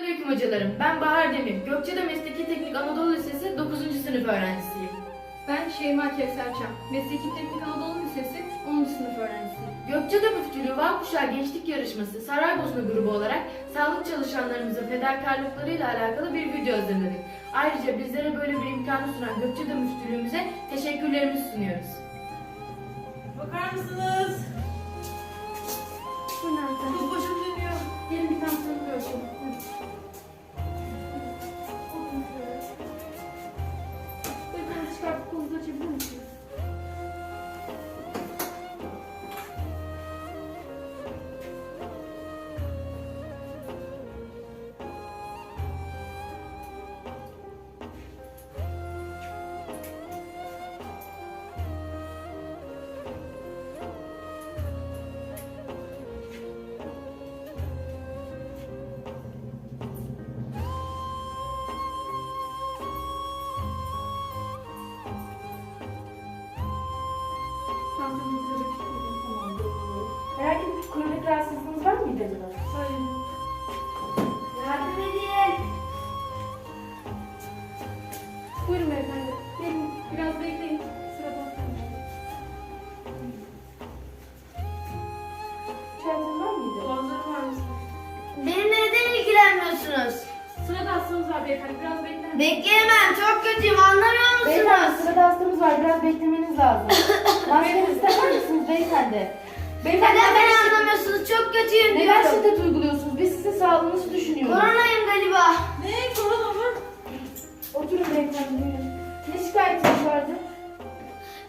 Aleyküm hocalarım. Ben Bahar Demir. Gökçeada Mesleki Teknik Anadolu Lisesi 9. sınıf öğrencisiyim. Ben Şeyma Kevserçam. Mesleki Teknik Anadolu Lisesi 10. sınıf öğrencisiyim. Gökçeada Müftülüğü Vakuşağı Gençlik Yarışması Saraybosna grubu olarak sağlık çalışanlarımızın fedakarlıklarıyla alakalı bir video hazırladık. Ayrıca bizlere böyle bir imkanı sunan Gökçeada Müftülüğümüze teşekkürlerimizi sunuyoruz. Bakar mısınız? Tamamdır. Herhangi bir kronik rahatsızlığınız var mıydı acaba? Hayır. Yardım edin. Buyurun beyefendi. Gelin biraz bekleyin. Sıra İhtiyacınız var mıydı? Boğazlarım var mısın? Benimle neden ilgilenmiyorsunuz? Sırada hastamız var beyefendi. Biraz bekler misiniz? Bekleyemem. Çok kötüyüm. Anlamıyor Beyefendi musunuz? sırada hastamız var. Biraz beklemeniz lazım. Maskenizi ister misiniz beyefendi? Beyefendi Neden beni neden, anlamıyorsunuz? Çok kötüyüm neden diyorum. şiddet uyguluyorsunuz? Biz sizin sağlığınızı düşünüyoruz. Koronayım galiba. Ne? Korona mı? Oturun beyefendi buyurun. Ne şikayetiniz vardı?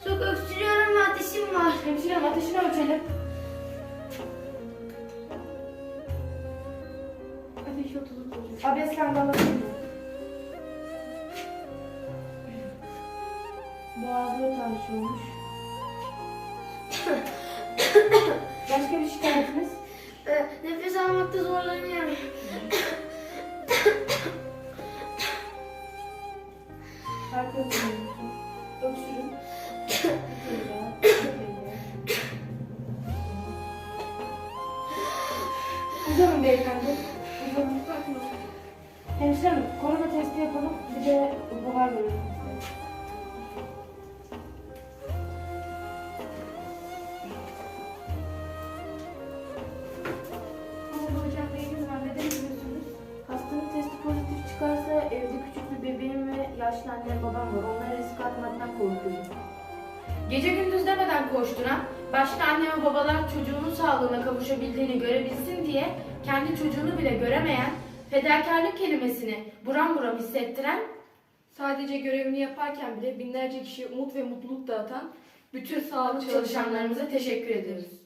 Çok öksürüyorum ve ateşim var. Hemşirem ateşini ölçelim. Ateşi 30 olacak. Abes kendi alabilir miyim? Boğazları tanışıyormuş. Başka bir şikayetiniz? Ee, Nefes almakta zorlanıyorum. Şarkı öksürüyorsunuz. Öksürün. Uzanın beyefendi. Hemşirem korona testi yapalım. Bir de buhar verelim. Hastanın testi pozitif çıkarsa evde küçük bir bebeğim ve yaşlı annem babam var. Onlara risk atmaktan korkuyorum. Gece gündüz demeden koşturan, başta anne ve babalar çocuğunun sağlığına kavuşabildiğini görebilsin diye kendi çocuğunu bile göremeyen, fedakarlık kelimesini buram buram hissettiren Sadece görevini yaparken bile binlerce kişiye umut ve mutluluk dağıtan bütün sağlık çalışanlarımıza teşekkür ediyoruz.